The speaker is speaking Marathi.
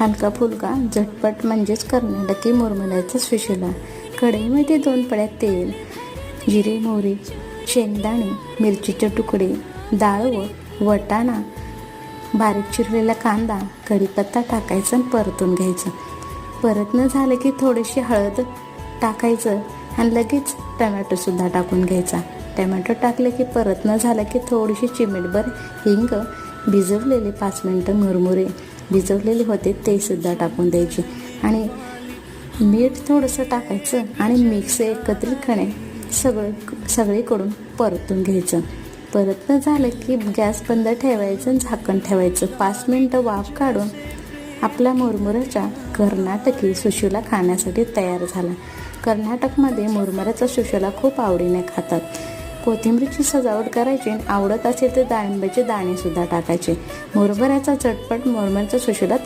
हलका फुलका झटपट म्हणजेच कर्नाटकी मुरमुऱ्याचा सुशिला कढईमध्ये दोन पळ्यात तेल जिरे मोहरी शेंगदाणे मिरचीचे तुकडे डाळ व वटाणा बारीक चिरलेला कांदा कढीपत्ता टाकायचा आणि परतून घ्यायचं. परतणं झालं की थोडीशी हळद टाकायचं आणि लगेच टमॅटोसुद्धा टाकून घ्यायचा. टमॅटो टाकलं की परतणं झालं की थोडीशी चिमीटभर हिंग भिजवलेले पाच मिनटं मुरमुरे भिजवलेले होते ते सुद्धा टाकून द्यायचे. आणि मीठ थोडंसं टाकायचं आणि मिक्स एकत्रितपणे सगळं सगळीकडून परतून घ्यायचं. परतनं झालं की गॅस बंद ठेवायचं आणि झाकण ठेवायचं. पाच मिनटं वाफ काढून आपला मुरमुऱ्याचा कर्नाटकी सुशीला खाण्यासाठी तयार झाला. कर्नाटकमध्ये मुरमुऱ्याचा सुशीला खूप आवडीने खातात. कोथिंबीरची सजावट करायची आणि आवडत असेल तर डाळिंबाचे दाणेसुद्धा टाकायचे. मोरभऱ्याचा चटपट मुरमुऱ्याचा सुशिला तयार